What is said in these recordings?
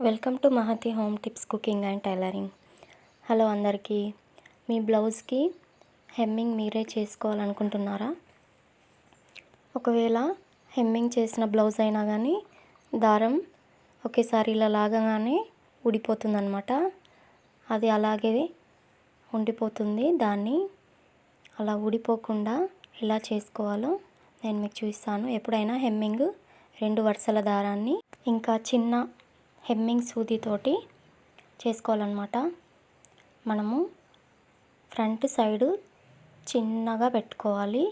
Welcome to Mahathi home tips cooking and tailoring. Hello అందరికీ మీ బ్లౌజ్కి హెమ్మింగ్ మీరే చేసుకోవాలనుకుంటున్నారా? ఒకవేళ హెమ్మింగ్ చేసిన బ్లౌజ్ అయినా కానీ దారం ఒకేసారి ఇలా లాగగానే ఊడిపోతుందన్నమాట. అది అలాగే ఉండిపోతుంది. దాన్ని అలా ఊడిపోకుండా ఎలా చేసుకోవాలో నేను మీకు చూపిస్తాను. ఎప్పుడైనా హెమ్మింగ్ రెండు వరుసల దారాన్ని ఇంకా చిన్న హెమ్మింగ్ సూదితోటి చేసుకోవాలన్నమాట. మనము ఫ్రంట్ సైడు చిన్నగా పెట్టుకోవాలి.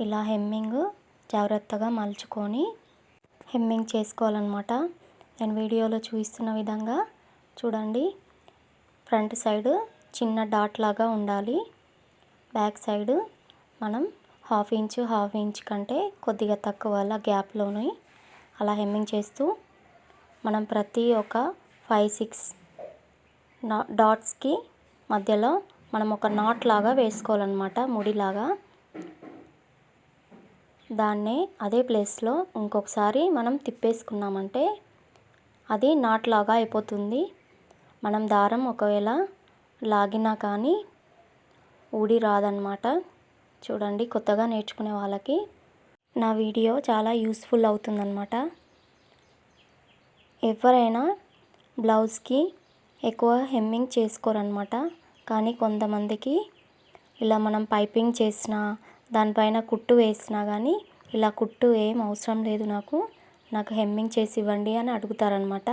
ఇలా హెమ్మింగ్ జాగ్రత్తగా మలుచుకొని హెమ్మింగ్ చేసుకోవాలన్నమాట. నేను వీడియోలో చూపిస్తున్న విధంగా చూడండి. ఫ్రంట్ సైడ్ చిన్న డాట్ లాగా ఉండాలి. బ్యాక్ సైడ్ మనం హాఫ్ ఇంచ్ హాఫ్ ఇంచ్ కంటే కొద్దిగా తక్కువ అలా గ్యాప్లోని అలా హెమ్మింగ్ చేస్తూ మనం ప్రతి ఒక ఫైవ్ సిక్స్ డాట్స్కి మధ్యలో మనం ఒక నాట్ లాగా వేసుకోవాలన్నమాట ముడిలాగా. దాన్నే అదే ప్లేస్లో ఇంకొకసారి మనం తిప్పేసుకున్నామంటే అది నాట్ లాగా అయిపోతుంది. మనం దారం ఒకవేళ లాగినా కానీ ఊడి రాదనమాట చూడండి కొత్తగా నేర్చుకునే వాళ్ళకి నా వీడియో చాలా యూస్ఫుల్ అవుతుందన్నమాట. ఎవరైనా బ్లౌజ్కి ఎక్కువ హెమ్మింగ్ చేసుకోరనమాట కానీ కొంతమందికి ఇలా మనం పైపింగ్ చేసినా దానిపైన కుట్టు వేసినా కానీ ఇలా కుట్టు ఏం అవసరం లేదు నాకు. నాకు హెమ్మింగ్ చేసి ఇవ్వండి అని అడుగుతారనమాట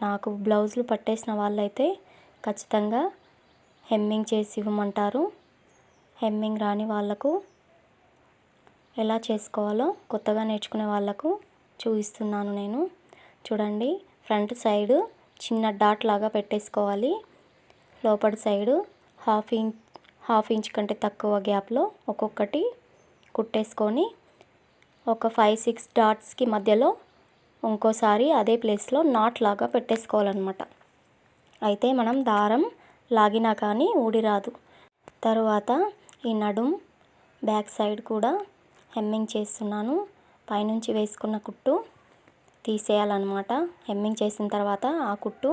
నాకు బ్లౌజులు పట్టేసిన వాళ్ళైతే ఖచ్చితంగా హెమ్మింగ్ చేసి ఇవ్వమంటారు. హెమ్మింగ్ రాని వాళ్ళకు ఎలా చేసుకోవాలో కొత్తగా నేర్చుకునే వాళ్ళకు చూపిస్తున్నాను నేను. చూడండి ఫ్రంట్ సైడు చిన్న డాట్ లాగా పెట్టేసుకోవాలి. లోపల side half inch half inch కంటే తక్కువ గ్యాప్లో ఒక్కొక్కటి కుట్టేసుకొని ఒక ఫైవ్ సిక్స్ డాట్స్కి మధ్యలో ఇంకోసారి అదే ప్లేస్లో నాట్ లాగా పెట్టేసుకోవాలన్నమాట. అయితే మనం దారం లాగినా కానీ ఊడిరాదు. తరువాత ఈ నడుం బ్యాక్ సైడ్ కూడా హెమ్మింగ్ చేస్తున్నాను. పైనుంచి వేసుకున్న కుట్టు తీసేయాలన్నమాట. హెమ్మింగ్ చేసిన తర్వాత ఆ కుట్టు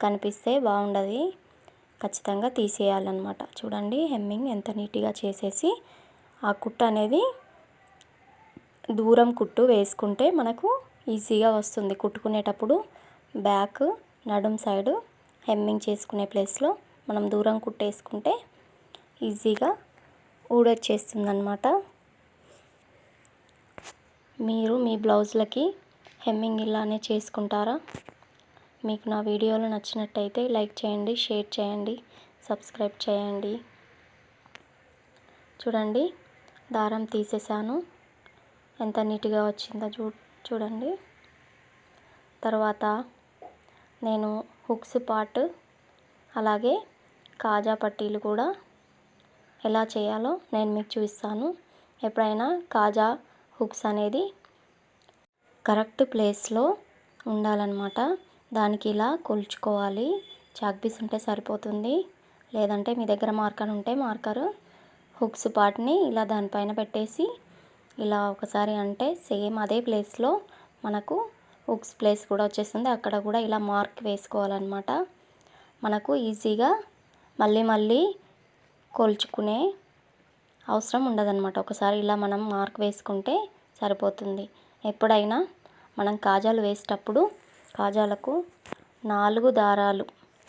కనిపిస్తే బాగుండదు. ఖచ్చితంగా తీసేయాలన్నమాట. చూడండి హెమ్మింగ్ ఎంత నీట్గా చేసేసి ఆ కుట్టు అనేది దూరం కుట్టు వేసుకుంటే మనకు ఈజీగా వస్తుంది. కుట్టుకునేటప్పుడు బ్యాక్ నడుం సైడు హెమ్మింగ్ చేసుకునే ప్లేస్లో మనం దూరం కుట్టేసుకుంటే ఈజీగా ఊడొచ్చేస్తుంది అనమాట మీరు మీ బ్లౌజులకి హెమ్మింగ్ ఇలానే చేసుకుంటారా? మీకు నా వీడియోలు నచ్చినట్టయితే లైక్ చేయండి షేర్ చేయండి సబ్స్క్రైబ్ చేయండి. చూడండి దారం తీసేసాను ఎంత నీట్గా వచ్చిందో చూ చూడండి. తర్వాత నేను హుక్స్ పార్ట్ అలాగే కాజా పట్టీలు కూడా ఎలా చేయాలో నేను మీకు చూపిస్తాను. ఎప్పుడైనా కాజా హుక్స్ అనేది కరెక్ట్ ప్లేస్లో ఉండాలన్నమాట. దానికి ఇలా కొలుచుకోవాలి. చాక్పీస్ ఉంటే సరిపోతుంది. లేదంటే మీ దగ్గర మార్కర్ ఉంటే మార్కర్. హుక్స్ పార్ట్ని ఇలా దానిపైన పెట్టేసి ఇలా ఒకసారి అంటే సేమ్ అదే ప్లేస్లో మనకు హుక్స్ ప్లేస్ కూడా వచ్చేస్తుంది. అక్కడ కూడా ఇలా మార్క్ వేసుకోవాలన్నమాట. మనకు ఈజీగా మళ్ళీ మళ్ళీ కొలుచుకునే అవసరం ఉండదన్నమాట. ఒకసారి ఇలా మనం మార్క్ వేసుకుంటే సరిపోతుంది. ఎప్పుడైనా మనం కాజాలు వేసేటప్పుడు కాజాలకు నాలుగు దారాలు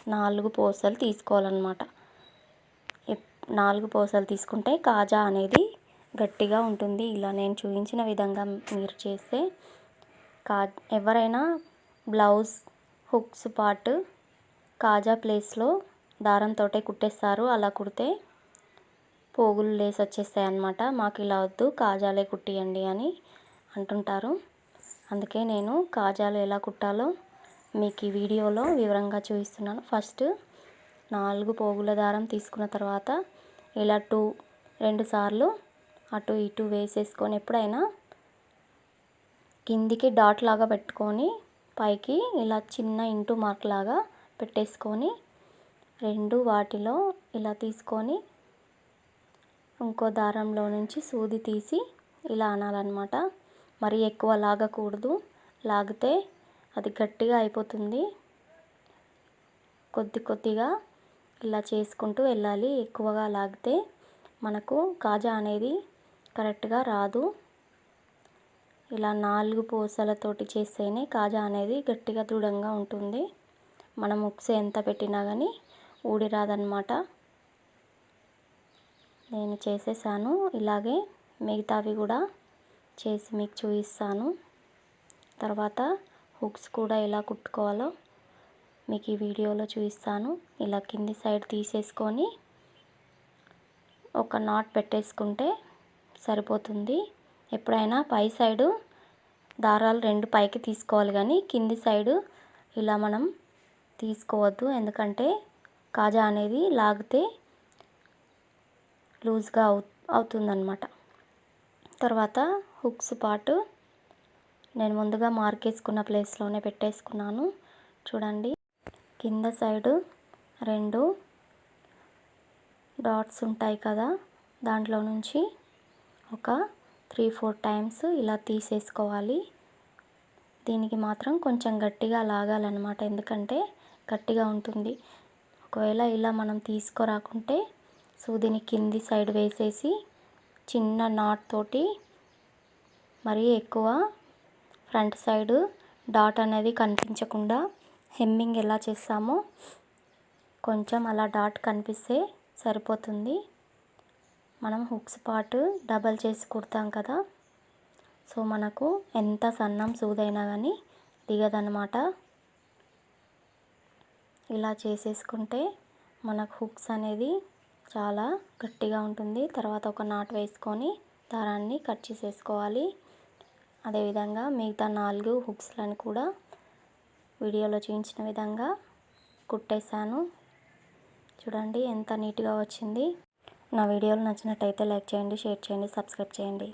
నాలుగు పూసలు తీసుకోవాలన్నమాట. నాలుగు పూసలు తీసుకుంటే కాజా అనేది గట్టిగా ఉంటుంది. ఇలా నేను చూపించిన విధంగా మీరు చేస్తే కా ఎవరైనా బ్లౌజ్ హుక్స్ పార్ట్ కాజా ప్లేస్లో దారంతో కుట్టేస్తారు. అలా కుడితే పోగులు లేసి వచ్చేస్తాయి అన్నమాట మాకు ఇలా వద్దు కాజాలే కుట్టియండి అని అంటుంటారు. అందుకే నేను కాజాలు ఎలా కుట్టాలో మీకు ఈ వీడియోలో వివరంగా చూపిస్తున్నాను. ఫస్ట్ నాలుగు పోగుల దారం తీసుకున్న తర్వాత ఇలా టూ రెండు సార్లు అటు ఇటు వేసేసుకొని ఎప్పుడైనా కిందికి డాట్ లాగా పెట్టుకొని పైకి ఇలా చిన్న ఇంటూ మార్క్ లాగా పెట్టేసుకొని రెండు వాటిలో ఇలా తీసుకొని ఇంకో దారంలో నుంచి సూది తీసి ఇలా అనాలన్నమాట. మరీ ఎక్కువ లాగకూడదు. లాగితే అది గట్టిగా అయిపోతుంది. కొద్ది కొద్దిగా ఇలా చేసుకుంటూ వెళ్ళాలి. ఎక్కువగా లాగితే మనకు కాజా అనేది కరెక్ట్గా రాదు. ఇలా నాలుగు పూసలతోటి చేస్తేనే కాజా అనేది గట్టిగా దృఢంగా ఉంటుంది. మనం ఉక్స్ ఎంత పెట్టినా కానీ ఊడి రాదనమాట నేను చేసేసాను. ఇలాగే మిగతావి కూడా చేసి మీకు చూపిస్తాను. తర్వాత హుక్స్ కూడా ఎలా కుట్టుకోవాలో మీకు ఈ వీడియోలో చూపిస్తాను. ఇలా కింది సైడ్ తీసేసుకొని ఒక నాట్ పెట్టేసుకుంటే సరిపోతుంది. ఎప్పుడైనా పై సైడు దారాలు రెండు పైకి తీసుకోవాలి కానీ కింది సైడు ఇలా మనం తీసుకోవద్దు. ఎందుకంటే కాజా అనేది లాగితే లూజ్గా అవు అవుతుందన్నమాట. తర్వాత హుక్స్ పార్ట్ నేను ముందుగా మార్కేసుకున్న ప్లేస్లోనే పెట్టేసుకున్నాను. చూడండి కింద సైడు రెండు డాట్స్ ఉంటాయి కదా దాంట్లో నుంచి ఒక త్రీ ఫోర్ టైమ్స్ ఇలా తీసేసుకోవాలి. దీనికి మాత్రం కొంచెం గట్టిగా లాగాలన్నమాట ఎందుకంటే గట్టిగా ఉంటుంది. ఒకవేళ ఇలా మనం తీసుకురాకుంటే సూదిని కింది సైడ్ వేసేసి చిన్న నాట్ తోటి మరీ ఎక్కువ ఫ్రంట్ సైడ్ డాట్ అనేది కనిపించకుండా హెమ్మింగ్ ఎలా చేస్తామో కొంచెం అలా డాట్ కనిపిస్తే సరిపోతుంది. మనం హుక్స్ పార్ట్ డబల్ చేసి కుడతాం కదా. సో మనకు ఎంత సన్నం సూదైనా కానీ దిగదనమాట ఇలా చేసేసుకుంటే మనకు హుక్స్ అనేది చాలా గట్టిగా ఉంటుంది. తర్వాత ఒక నాట్ వేసుకొని దారాన్ని కట్ చేసేసుకోవాలి. అదేవిధంగా మిగతా నాలుగు హుక్స్లను కూడా వీడియోలో చూపించిన విధంగా కుట్టేశాను. చూడండి ఎంత నీట్గా వచ్చింది. నా వీడియోలు నచ్చినట్టయితే లైక్ చేయండి షేర్ చేయండి సబ్స్క్రైబ్ చేయండి.